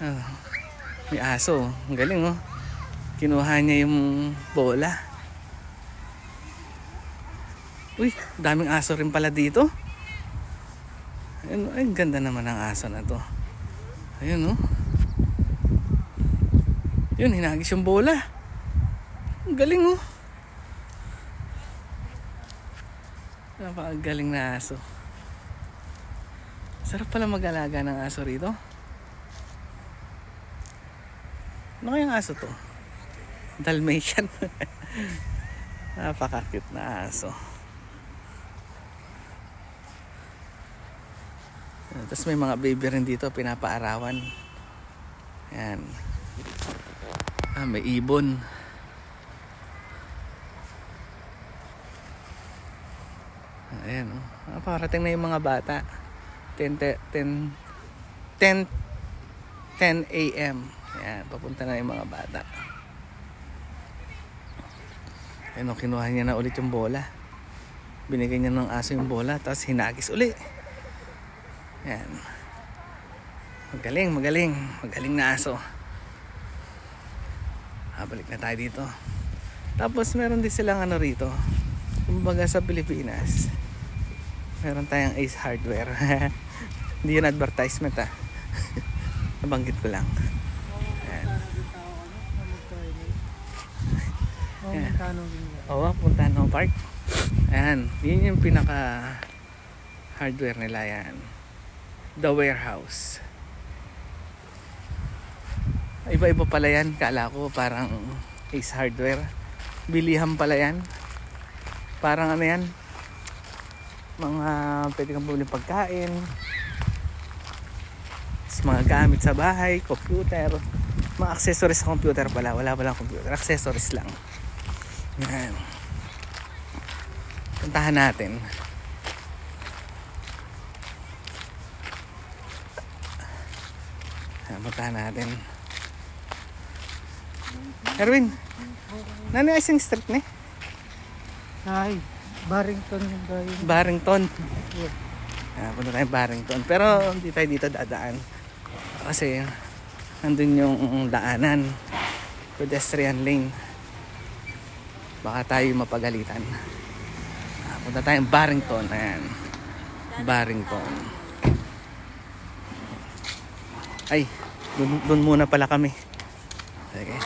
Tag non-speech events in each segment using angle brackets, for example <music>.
Ah, may aso. Ang galing oh. Kinuha niya yung bola. Uy, daming aso rin pala dito. Ayun, ay, ganda naman ng aso na to. Ayun oh. Yun, hinagis yung bola. Ang galing oh. Napakagaling na aso. Sarap pala mag-alaga ng aso rito. Ano kayang aso to? Dalmatian. <laughs> Napaka-cute na aso. Tapos may mga baby rin dito, pinapaarawan. Yan. Ah, may ibon. Ayan, oh. Ah, parating na yung mga bata. 10, 10, 10, 10 a.m. Ayan, papunta na yung mga bata. Ayan, oh, kinuha niya na ulit yung bola. Binigay niya ng aso yung bola, tapos hinagis uli. Ayan. Magaling, magaling. Magaling na aso. Ah, balik na tayo dito. Tapos meron din silang ano rito. Kumbaga sa Pilipinas, meron tayong Ace Hardware. <laughs> Hindi yun advertisement ah. <laughs> Nabanggit ko lang. Ayan. Oh, yun? Oo, puntahan ng park. Ayan, yun yung pinaka hardware nila yan. The warehouse. Iba-iba pala yan. Kala ko parang Ace Hardware. Bilihan pala yan. Parang ano yan. Mga pwede kang bumili pagkain. Tapos mga gamit sa bahay, computer. Mga accessories sa computer pala. Wala palang computer. Accessories lang. Yan. Puntahan natin. Puntahan natin. Erwin, nani ay sing street ni? Ay, Barrington yung dahil. Barrington. Yan, punta tayo Barrington. Pero hindi tayo dito dadaan. Kasi nandun yung daanan. Pedestrian lane. Baka tayo mapagalitan. Ah, Punta tayong Barrington. Ayan. Barrington. Ay, dun, dun muna pala kami. Sige.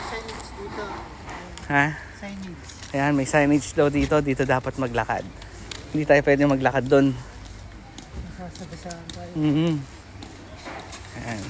Ha? Signage. Ayan, may signage daw dito. Dito dapat maglakad. Hindi tayo pwede maglakad doon. Masasagasaan tayo. Mhm. Ayan.